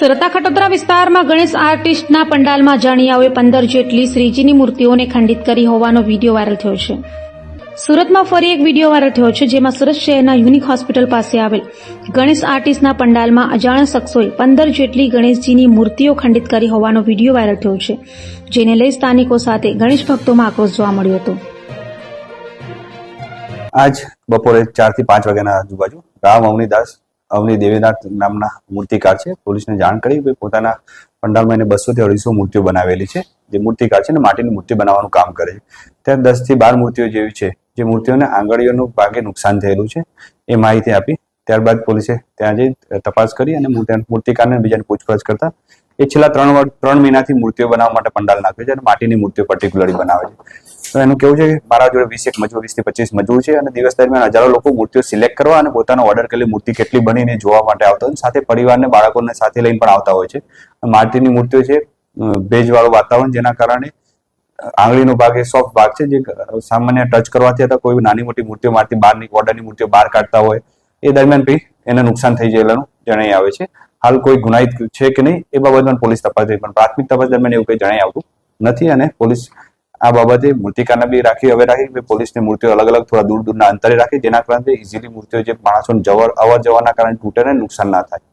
સુરતના ખટોદરા વિસ્તારમાં ગણેશ આર્ટિસ્ટના પંડાલમાં જાણિયાઓએ પંદર જેટલી શ્રીજીની મૂર્તિઓને ખંડિત કરી હોવાનો વીડિયો વાયરલ થયો છે. સુરતમાં ફરી એક વીડિયો વાયરલ થયો છે જેમાં સુરત શહેરના યુનિક હોસ્પિટલ પાસે આવેલ ગણેશ આર્ટિસ્ટના પંડાલમાં અજાણ્યા શખ્સોએ પંદર જેટલી ગણેશજીની મૂર્તિઓ ખંડિત કરી હોવાનો વીડિયો વાયરલ થયો છે, જેને લઈ સ્થાનિકો સાથે ગણેશ ભક્તોમાં આક્રોશ જોવા મળ્યો હતો. આજ બપોરે ચારથી પાંચ વાગ્યાના આજુબાજુ રામ અવનીદાસ અવની દેવીનાથ નામના મૂર્તિકાર છે. પોલીસને જાણ કરી કે પોતાના પંડાલમાં એને બસો થી અઢીસો મૂર્તિઓ બનાવેલી છે. જે મૂર્તિકાર છે ને માટીની મૂર્તિ બનાવવાનું કામ કરે છે. ત્યાં દસથી બાર મૂર્તિઓ જેવી છે. જે મૂર્તિઓને આંગળીઓનું ભાગે નુકસાન થયેલું છે. એ માહિતી આપી. ત્યારબાદ પોલીસે ત્યાં જઈ તપાસ કરી અને મૂર્તિ- મૂર્તિકારને બીજાને પૂછપરછ કરતા એ છેલ્લા ત્રણ ત્રણ મહિનાથી મૂર્તિઓ બનાવવા માટે પંડાલ નાખે છે અને માટીની મૂર્તિઓ પર્ટિક્યુલરલી બનાવે છે. તો એનું કેવું છે કે મારા જોડે વીસ એક મજૂર, વીસથી પચીસ મજૂર છે અને દિવસ દરમિયાન હજારો લોકો મૂર્તિઓ સિલેક્ટ કરવા અને પોતાનો ઓર્ડર કરેલી મૂર્તિ કેટલી બનીને જોવા માટે આવતા હોય સાથે પરિવારને, બાળકોને સાથે લઈને પણ આવતા હોય છે. માટીની મૂર્તિઓ છે ભેજવાળું વાતાવરણ જેના કારણે આંગળીનો ભાગ એ સોફ્ટ ભાગ છે, જે સામાન્ય ટચ કરવાથી અથવા કોઈ નાની મોટી મૂર્તિઓ મારતી બહારની, ઓર્ડરની મૂર્તિઓ બહાર કાઢતા હોય, એ દરમિયાન પછી એને નુકસાન થઈ જયેલાનું જણાઈ આવે છે. હાલ કોઈ ગુનાહિત છે કે નહીં, એ બાબતમાં પોલીસ તપાસ થઈ, પણ પ્રાથમિક તપાસ દરમિયાન એવું કંઈ જણાઈ આવતું નથી અને પોલીસ આ બાબતે મૂર્તિકારને બી રાખી, હવે રાખી કે પોલીસની મૂર્તિઓ અલગ અલગ થોડા દૂર દૂરના અંતરે રાખી, જેના કારણે ઇઝીલી મૂર્તિઓ જે માણસોને જવર, અવર જવાના કારણે તૂટે ને નુકસાન ના થાય.